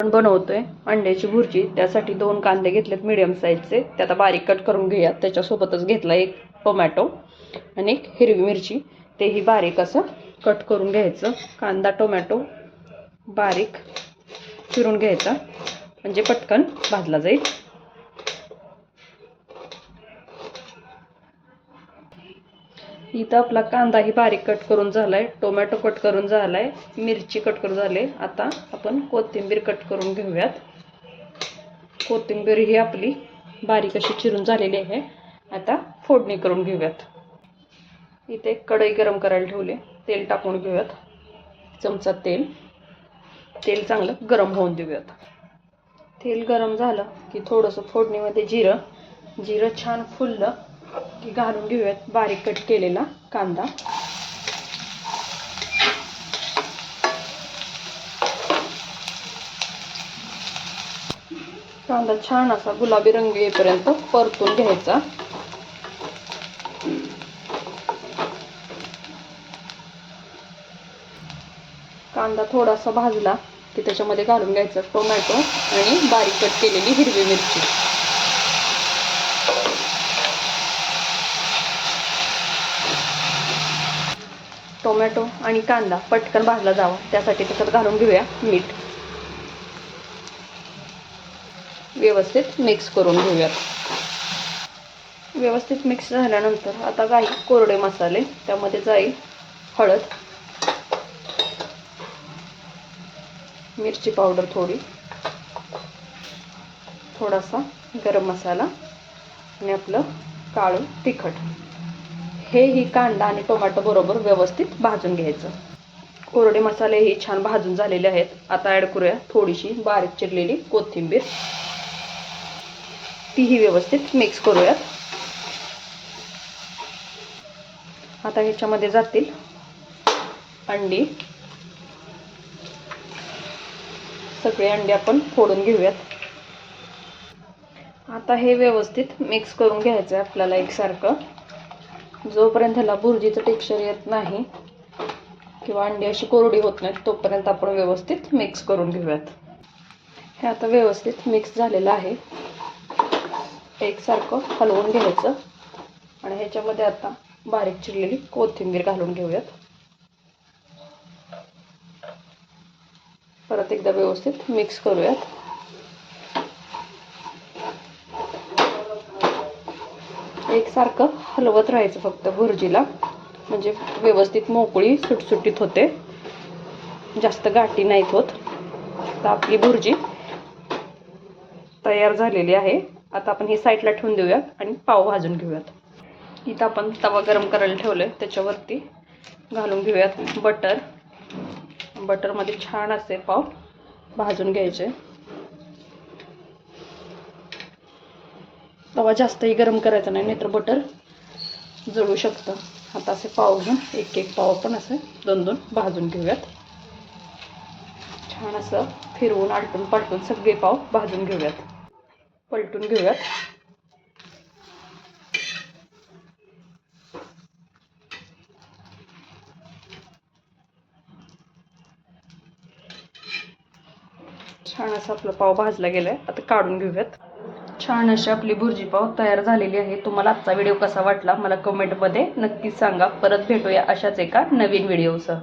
आपण बनवतोय. अंड्याची भुर्जी. त्यासाठी दोन कांदे घेतलेत मिडियम साईजचे ते आता बारीक कट करून घेऊयात. त्याच्यासोबतच घेतला एक टोमॅटो आणि एक हिरवी मिरची. तेही बारीक असं कट करून घ्यायचं. कांदा टोमॅटो बारीक चिरून घ्यायचा. म्हणजे पटकन भाजला जाईल. इथं आपला कांदाही बारीक कट करून झालाय टोमॅटो कट करून झालाय मिरची कट करून झाले. आता आपण कोथिंबीर कट करून घेऊयात. कोथिंबीर ही आपली बारीक अशी चिरून झालेली आहे. आता फोडणी करून घेऊयात. इथे कढई गरम करायला ठेवले. तेल टाकून घेऊयात. चमचा तेल. तेल चांगलं गरम होऊन देऊयात. तेल गरम झालं की थोडंसं फोडणीमध्ये जिरं. जिरं छान फुललं. घालून घेऊयात बारीक कट केलेला कांदा. कांदा छान असा गुलाबी रंग येईपर्यंत परतून घ्यायचा. कांदा थोडासा भाजला की त्याच्यामध्ये घालून घ्यायचा टोमॅटो आणि बारीक कट केलेली हिरवी मिरची. टोमॅटो आणि कांदा पटकन भाजला जावा. त्यासाठी त्याच्यात घालून घेऊया मीठ. व्यवस्थित मिक्स करून घेऊयात. व्यवस्थित मिक्स झाल्यानंतर आता काही कोरडे मसाले त्यामध्ये जाईल हळद मिरची पावडर थोडी थोडासा गरम मसाला आणि आपलं काळं तिखट. हेही कांदा आणि टोमॅटो बरोबर व्यवस्थित भाजून घ्यायचं. कोरडे मसाले ही छान भाजून झालेले आहेत. आता ॲड करूया थोडीशी बारीक चिरलेली कोथिंबीर. तीही व्यवस्थित मिक्स करूयात. आता ह्याच्यामध्ये जातील अंडी. सगळे अंडी आपण फोडून घेऊयात. आता हे व्यवस्थित मिक्स करून घ्यायचं आहे आपल्याला एकसारखं. जोपर्यंत ह्याला भुर्जीचं टेक्स्चर येत नाही किंवा अंडी अशी कोरडी होत नाहीत तोपर्यंत आपण व्यवस्थित मिक्स करून घेऊयात. हे आता व्यवस्थित मिक्स झालेलं आहे. एकसारखं हलवून घ्यायचं. आणि ह्याच्यामध्ये आता बारीक चिरलेली कोथिंबीर घालून घेऊयात. परत एकदा व्यवस्थित मिक्स करूयात. एकसारखं हलवत राहायचं फक्त भुर्जीला. म्हणजे व्यवस्थित मोकळी सुटसुटीत होते. जास्त गाठी नाहीत होत. तर आपली भुर्जी तयार झालेली आहे. आता आपण ही साईडला ठेवून देऊयात आणि पाव भाजून घेऊयात. इथं आपण तवा गरम करायला ठेवलं आहे त्याच्यावरती घालून घेऊयात बटर बटरमध्ये छान असे पाव भाजून घ्यायचे. तवा जास्तही गरम करायचा नाही नाहीतर बटर जळू शकतं. आता असे पाव घेऊन एक एक पाव पण असे दोन दोन भाजून घेऊयात. छान असं फिरवून आलटून पलटून सगळे पाव भाजून घेऊयात. पलटून घेऊयात. छान असं आपलं पाव भाजला गेलाय आता काढून घेऊयात. छान अशी आपली भुर्जी पाव तयार झालेली आहे. तुम्हाला आजचा व्हिडिओ कसा वाटला मला कमेंटमध्ये नक्कीच सांगा. परत भेटूया अशाच एका नवीन व्हिडिओसह